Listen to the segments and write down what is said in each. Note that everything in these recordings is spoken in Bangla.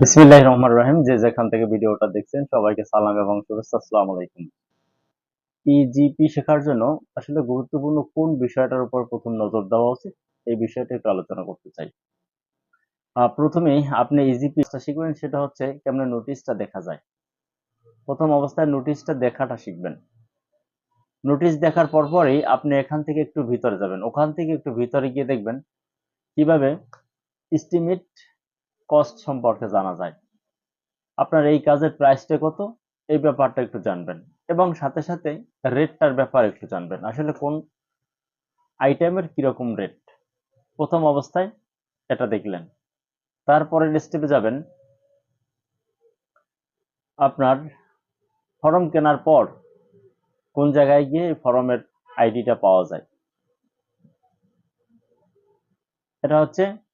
বিসমিল্লাহির রহমানির রহিম। যে যেখান থেকে ভিডিওটা দেখছেন সবাইকে সালাম এবং শুভেচ্ছা। আসসালামু আলাইকুম। ইজিপি শেখার জন্য আসলে গুরুত্বপূর্ণ কোন বিষয়টার উপর প্রথম নজর দেওয়া উচিত এই বিষয়টা একটু আলোচনা করতে চাই। আহ, প্রথমেই আপনি ইজিপি শিখবেন সেটা হচ্ছে কেমন নোটিশটা দেখা যায়। প্রথম অবস্থায় নোটিশটা দেখাটা শিখবেন। নোটিশ দেখার পরপরই আপনি এখান থেকে একটু ভিতরে যাবেন। ওখান থেকে একটু ভিতরে গিয়ে দেখবেন কীভাবে এস্টিমেট কস্ট সম্পর্কে জানা যায়। আপনার এই কাজের প্রাইসটা কত? এই ব্যাপারটা একটু জানবেন। এবং সাথে সাথে রেটটার ব্যাপারে একটু জানবেন। আসলে কোন আইটেমের কীরকম রেট প্রথম অবস্থায় এটা দেখলেন। তারপরের স্টেপে যাবেন। আপনার ফর্ম কেনার পর কোন জায়গায় গিয়ে এই ফর্মের আইডিটা পাওয়া যায়? এটা হচ্ছে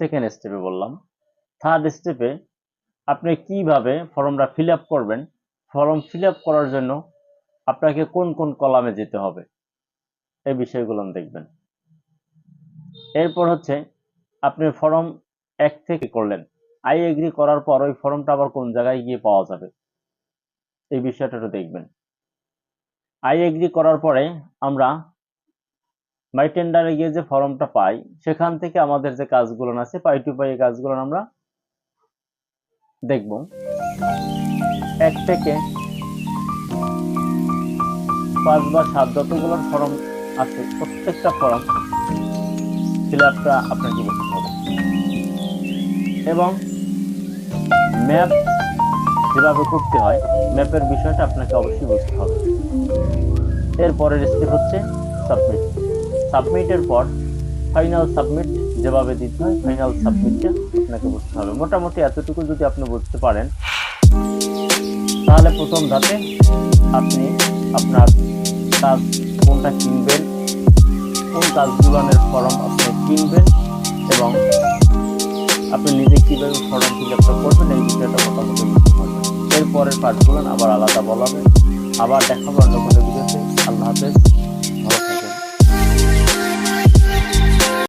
সেকেন্ড স্টেপে বললাম। থার্ড স্টেপে আপনি কীভাবে ফর্মটা ফিল করবেন? ফর্ম ফিল করার জন্য আপনাকে কোন কোন কলামে যেতে হবে? এই বিষয়গুলো দেখবেন। এরপর হচ্ছে আপনি ফর্ম এক থেকে করলেন। আই এগ্রি করার পর ওই ফর্মটা আবার কোন জায়গায় গিয়ে পাওয়া যাবে? এই বিষয়টা দেখবেন। আই এগ্রি করার পরে আমরা মাই টেন্ডারে গিয়ে যে ফর্মটা পাই, সেখান থেকে আমাদের যে কাজগুলো আছে, পাই টু পাই কাজগুলো আমরা দেখব। এক থেকে পাঁচ বা সাত যতগুলো ফর্ম আছে, প্রত্যেকটা ফর্ম ফিল আপটা আপনাকে করতে হবে। এবং ম্যাপ যেভাবে করতে হয় ম্যাপের বিষয়টা আপনাকে অবশ্যই বুঝতে হবে। এরপরের স্টেপ হচ্ছে সাবমিট সাবমিটের পর ফাইনাল সাবমিট যেভাবে দিতে হয়, ফাইনাল সাবমিটটা আপনাকে বুঝতে হবে। মোটামুটি এতটুকু যদি আপনি বুঝতে পারেন, তাহলে প্রথম ধাপে আপনি আপনার কাজ কোনটা কিনবেন, কোন কাজ কাজগুলোনের ফর্ম আপনি কিনবেন এবং আপনি নিজে কীভাবে ফর্ম ফিল আপটা করবেন, এই বিষয়টা মোটামুটি বুঝতে এরপরের পার্টগুলো আবার আলাদা বলাবে আবার দেখাবো অন্য কোনো ভিডিওতে। আল্লাহ হাফেজ।